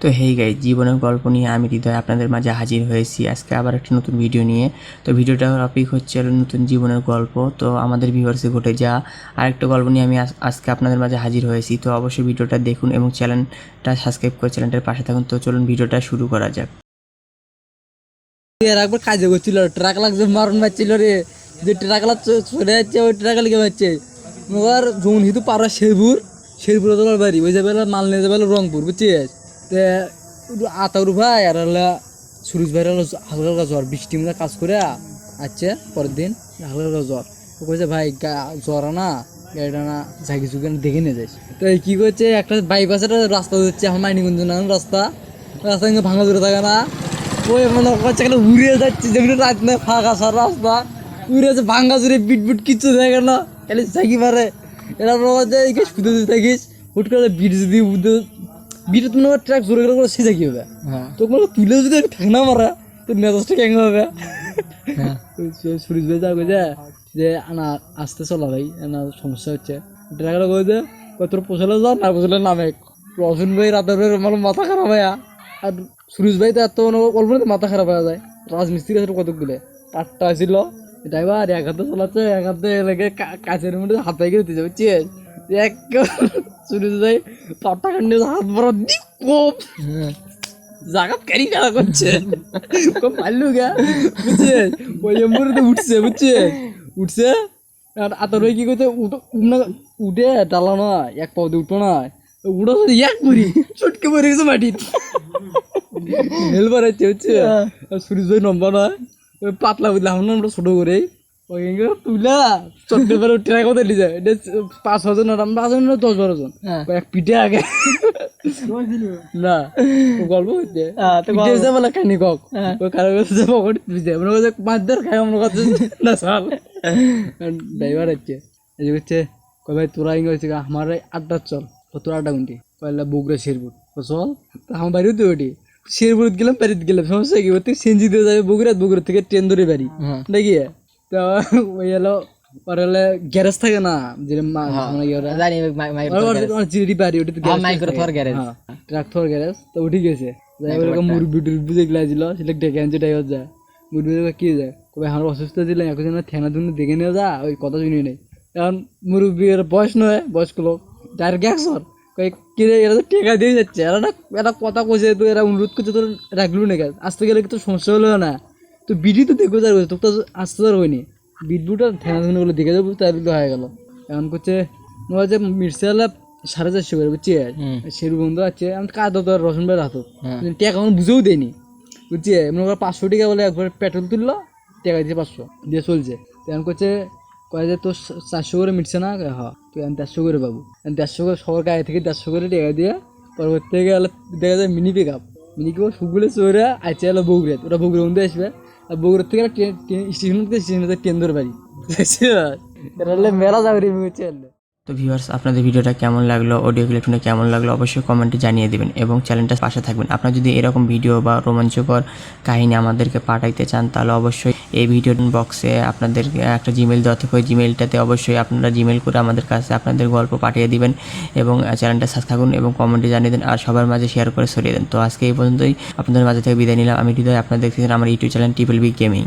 তো হেই গাই জীবনের গল্প নিয়ে আমি হৃদয় আপনাদের মাঝে হাজির হয়েছি। আজকে আবার একটা নতুন ভিডিও নিয়ে। তো ভিডিওটার টপিক হচ্ছে নতুন জীবনের গল্প। তো আমাদের ভিউয়ার্সে ঘটে যা। আরেকটা গল্প নিয়ে আমি আজ- আজকে আপনাদের মাঝে হাজির হয়েছি। তো অবশ্যই ভিডিওটা দেখুন এবং চ্যানেলটা সাবস্ক্রাইব করে চ্যানেলটার পাশে থাকুন। তো চলুন ভিডিওটা শুরু করা যাক। একবার কাজে করছিল ট্রাক লাগছে, মারণ মারছিল রে। যে ট্রাকলা চলে যাচ্ছে, ওই ট্রাক লিখে মারছে। এবার যখন হিতু পারা শেরপুর। শেরপুর বাড়ি, ওই যাবে মাল নিয়ে যাবে রংপুর, বুঝছিস? তে আতাউর ভাই আর হলো সুরজ ভাই হলো হালকা হালকা জ্বর, বৃষ্টি মধ্যে কাজ করে আচ্ছা পরের দিন হালকা হালকা জ্বর। ও কইছে, ভাই জ্বর না গাড়িটা না ঝাঁকি ঝুঁকি দেখে নিয়ে যাইস। তো এই কি করছে একটা বাইপাসে একটা রাস্তা হচ্ছে আমার মাইনিগঞ্জ না রাস্তা। রাস্তা কিন্তু ভাঙা দূরে থাকে না। ওই মনে করছে উড়ে যাচ্ছে, যেমনি রাত না ফাঁকা সার রাস্তা। উড়ে যাচ্ছে ভাঙ্গা জুড়ে বিট বিট কিচ্ছু দেখে না, খালি থাকি পারে এরা মনে করছে শুধু থাকিস? হুট করে বিট যদি মনে হয় ট্রাক জোরে করে করে সিজা কি হবে? তো মনে তুলে যদি ঠেকনা মারা তো মেজাজটা হবে। সুরিশ ভাই যা কইছে যে আনা আসতে চলা ভাই না সমস্যা হচ্ছে। ড্রাইভার কইছে পোষালে যা না পোষালে নামে। রসুন ভাই রাতের আমার মাথা খারাপ হয় আর সুরেশ ভাই তো এত অল্প মাথা খারাপ হয়ে যায়। রাজমিস্ত্রি আছে কতগুলো টাট্টা ছিল ড্রাইভার এক হাতে চালাচ্ছে এক হাতে এলাকে কাছের মধ্যে হাত পাই দিতে যাবে এক কান্ডে হাত বড় জাগাত ক্যারি খেলা করছে। গা ওই উঠছে বুঝছিস উঠছে আর আতর কি করতে উঠো উঠনা উঠে ডালা না এক পাও দিয়ে উঠো না। উঠো এক করি চটকে পড়ে গেছে মাটির হেলবার আছে হচ্ছে সুরেশ ভাই নম্বর নয় পাতলা বুঝলাম না আমরা ছোট করে তুলা চটকে পরে ট্রাই করতে যায় এটা পাঁচ আর আমরা পাঁচ জন না দশ বারো জন। এক পিঠে আগে। না গল্প হচ্ছে বলে কানি কক। ওই কারও কাছে পকেট পাঁচ দের খাই মনে করছে না সাল। ড্রাইভার হচ্ছে এই হচ্ছে কই ভাই তোরা ইঙ্গ হচ্ছে আমার আড্ডা চল। তোর আড্ডা কোনটি? পয়লা বগুড়া শেরপুর। চল আমার বাড়িও তো ওটি শেরপুর গেলাম বাড়িতে গেলাম। সমস্যা কি? সেঞ্জি দিয়ে যাবে বগুড়া বগুড়া থেকে ট্রেন ধরে বাড়ি নাকি তো ওই হলো ওর হলে গ্যারেজ থাকে না যে মা- মানে চিড়ি বাড়ি ওটি তো ট্রাক থর গ্যারেজ তো উঠি গেছে। যেগুলো ছিল সেটা ডেকে আনছে ড্রাইভার যায় কি যায় কবে আমার অসুস্থ দিলে এখন যেন থেনা ধুনে দেখে নিয়ে যা ওই কথা শুনি নেই এখন মুরব্বির বয়স নয় বয়স্ক লোক। ডাইরেক্ট গ্যাসর কই কি রে এরা তো টেকা দিয়ে যাচ্ছে এরা না এরা কথা কইছে তো এরা অনুরোধ করছে তোর রাখলু না গাছ আসতে গেলে তো সমস্যা হলো না? তো বিডি তো দেখব যার তোর তো আসতে যার হয়নি। বিদ্যুৎটা থেনা ধুনে গুলো দেখে যাব তার তো হয়ে গেল। এখন করছে নয় যে মির্সালা সাড়ে চারশো করে বুঝছি সেরু বন্ধু আছে আমি কাজ তো রসুন ভাইয়ের হাতত। টাকা এখন বুঝেও দেয়নি বুঝছি মনে করো পাঁচশো টাকা বলে একবার পেট্রোল তুললো টাকা দিয়েছে পাঁচশো দিয়ে চলছে। তো এখন করছে কয় যে তোর চারশো করে মিটছে না? হ্যাঁ তুই আমি দেড়শো করে পাবো। আমি দেড়শো করে সবার গায়ে থেকে দেড়শো করে টাকা দিয়ে পরবর্তী থেকে গেলে দেখা যায় mini pick up mini pick up সবগুলো চোরা আছে হলো বগুড়াত ওরা বগুড়া বন্ধু আসবে। বগুড়ার থেকে স্টেশন স্টেশন ট্রেন ধরে বাড়ি। এটা হলে মেলা যাবে রে হচ্ছে তো ভিউয়ার্স আপনাদের ভিডিওটা কেমন লাগল অডিও ক্লিপ শুনে কেমন লাগল, অবশ্যই কমেন্টে জানিয়ে দেবেন এবং চ্যানেলটা পাশে থাকবেন। আপনারা যদি এরকম ভিডিও বা রোমাঞ্চকর কাহিনী আমাদেরকে পাঠাইতে চান, তাহলে অবশ্যই এই ভিডিও বক্সে আপনাদের, একটা জিমেল দেওয়া থাকে ওই জিমেলটাতে অবশ্যই আপনারা জিমেল করে আমাদের কাছে আপনাদের গল্প পাঠিয়ে দিবেন এবং চ্যানেলটা সাবস্ক্রাইব থাকুন এবং কমেন্টে জানিয়ে দেন আর সবার মাঝে শেয়ার করে ছড়িয়ে দেন। তো আজকে এই পর্যন্তই। আপনাদের মাঝে থেকে বিদায় নিলাম। আমি হৃদয়, আপনারা দেখতেছেন আমার YouTube channel triple B gaming